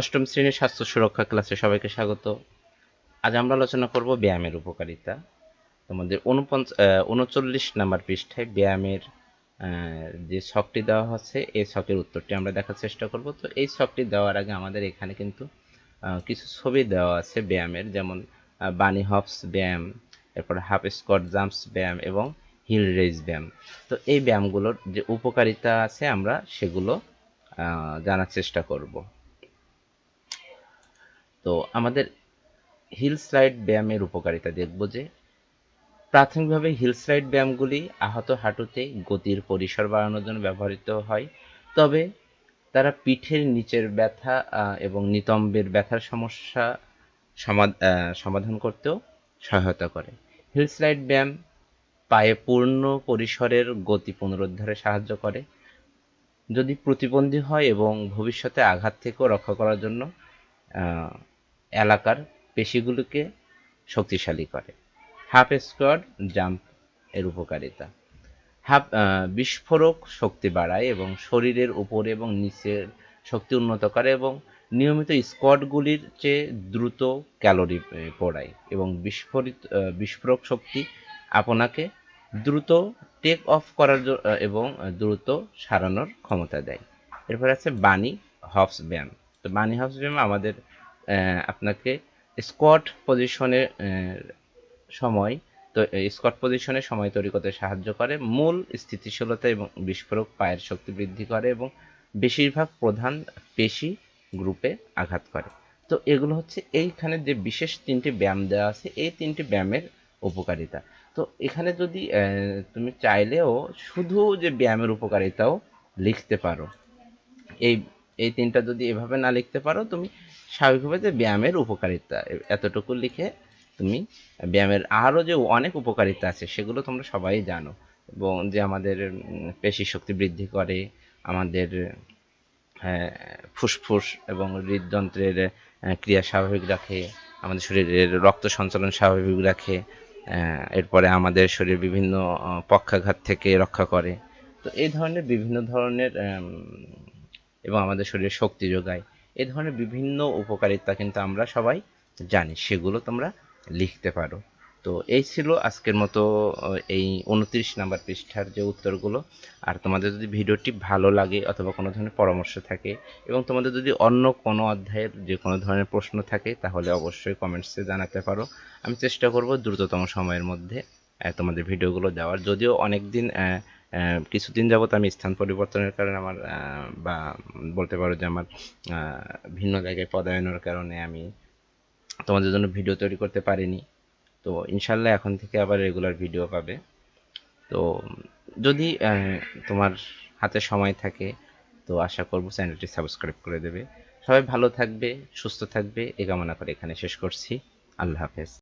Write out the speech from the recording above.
অষ্টম শ্রেণির স্বাস্থ্য সুরক্ষা ক্লাসে সবাইকে স্বাগত। আজ আমরা আলোচনা করব ব্যায়ামের উপকারিতা। তোমাদের উনপঞ্চ উনচল্লিশ নাম্বার পৃষ্ঠায় ব্যায়ামের যে ছকটি দেওয়া হচ্ছে, এই ছকের উত্তরটি আমরা দেখার চেষ্টা করব। তো এই ছকটি দেওয়ার আগে আমাদের এখানে কিন্তু কিছু ছবি দেওয়া আছে ব্যায়ামের, যেমন বানি হপস ব্যায়াম, এরপর হাফ স্কট জাম্পস ব্যায়াম এবং হিল রেজ ব্যায়াম। তো এই ব্যায়ামগুলোর যে উপকারিতা আছে আমরা সেগুলো জানার চেষ্টা করব। তো আমাদের হিল স্লাইড ব্যায়ামের উপকারিতা দেখব যে, প্রাথমিকভাবে হিল স্লাইড ব্যায়ামগুলি আহত হাঁটুতে গতির পরিসর বাড়ানোর জন্য ব্যবহৃত হয়। তবে তারা পিঠের নিচের ব্যথা এবং নিতম্বের ব্যথার সমস্যা সমাধান করতেও সহায়তা করে। হিল স্লাইড ব্যায়াম পায়ে পূর্ণ পরিসরের গতি পুনরুদ্ধারে সাহায্য করে। যদি প্রতিবন্ধী হয় এবং ভবিষ্যতে আঘাত থেকেও রক্ষা করার জন্য এলাকার পেশিগুলোকে শক্তিশালী করে। হাফ স্কোয়াড জাম্প এর উপকারিতা। হাফ বিস্ফোরক শক্তি বাড়ায় এবং শরীরের উপরে এবং নিচের শক্তি উন্নত করে এবং নিয়মিত স্কোয়াডগুলির চেয়ে দ্রুত ক্যালোরি পড়ায় এবং বিস্ফোরিত বিস্ফোরক শক্তি আপনাকে দ্রুত টেক অফ করার এবং দ্রুত সারানোর ক্ষমতা দেয়। এরপর আছে বানি হপস ব্যায়াম। তো বানি হপস ব্যায়াম আমাদের আপনাকে স্কোয়াট পজিশনে সময় তো স্কট পজিশনে সময় তৈরি করতে সাহায্য করে। মূল স্থিতিশীলতা এবং বিস্ফোরক পায়ের শক্তি বৃদ্ধি করে এবং বেশিরভাগ প্রধান পেশি গ্রুপে আঘাত করে। তো এগুলো হচ্ছে এইখানে যে বিশেষ তিনটি ব্যায়াম দেওয়া আছে, এই তিনটি ব্যায়ামের উপকারিতা। তো এখানে যদি তুমি চাইলেও শুধু যে ব্যায়ামের উপকারিতাও লিখতে পারো। এই এই তিনটা যদি এভাবে না লিখতে পারো, তুমি স্বাভাবিকভাবে যে ব্যায়ামের উপকারিতা। এতটুকু লিখে তুমি ব্যায়ামের আরও যে অনেক উপকারিতা আছে সেগুলো তোমরা সবাই জানো। এবং যে আমাদের পেশি শক্তি বৃদ্ধি করে আমাদের হ্যাঁ, ফুসফুস এবং হৃদযন্ত্রের ক্রিয়া স্বাভাবিক রাখে আমাদের শরীরের রক্ত সঞ্চালন স্বাভাবিক রাখে এরপরে আমাদের শরীর বিভিন্ন পক্ষাঘাত থেকে রক্ষা করে। তো এই ধরনের বিভিন্ন ধরনের এবং আমাদের শরীরে শক্তি যোগায়। এই ধরনের বিভিন্ন উপকারিতা কিন্তু আমরা সবাই জানি, সেগুলো তোমরা লিখতে পারো। তো এই ছিল আজকের মতো এই উনত্রিশ নাম্বার পৃষ্ঠার যে উত্তরগুলো। আর তোমাদের যদি ভিডিওটি ভালো লাগে অথবা কোনো ধরনের পরামর্শ থাকে এবং তোমাদের যদি অন্য কোনো অধ্যায়ের যে কোনো ধরনের প্রশ্ন থাকে, তাহলে অবশ্যই কমেন্টসে জানাতে পারো। আমি চেষ্টা করব দ্রুততম সময়ের মধ্যে তোমাদের ভিডিওগুলো দেওয়ার। যদিও অনেক দিন কিছুদিন যাবত আমি স্থান পরিবর্তনের কারণে আমার বা বলতে পারো যে আমার ভিন্ন জায়গায় পদায়নের কারণে আমি তোমাদের জন্য ভিডিও তৈরি করতে পারিনি। তো ইনশাল্লাহ এখন থেকে আবার রেগুলার ভিডিও পাবে। তো যদি তোমার হাতে সময় থাকে, তো আশা করব চ্যানেলটি সাবস্ক্রাইব করে দেবে। সবাই ভালো থাকবে, সুস্থ থাকবে এ কামনা করে এখানে শেষ করছি। আল্লাহ হাফেজ।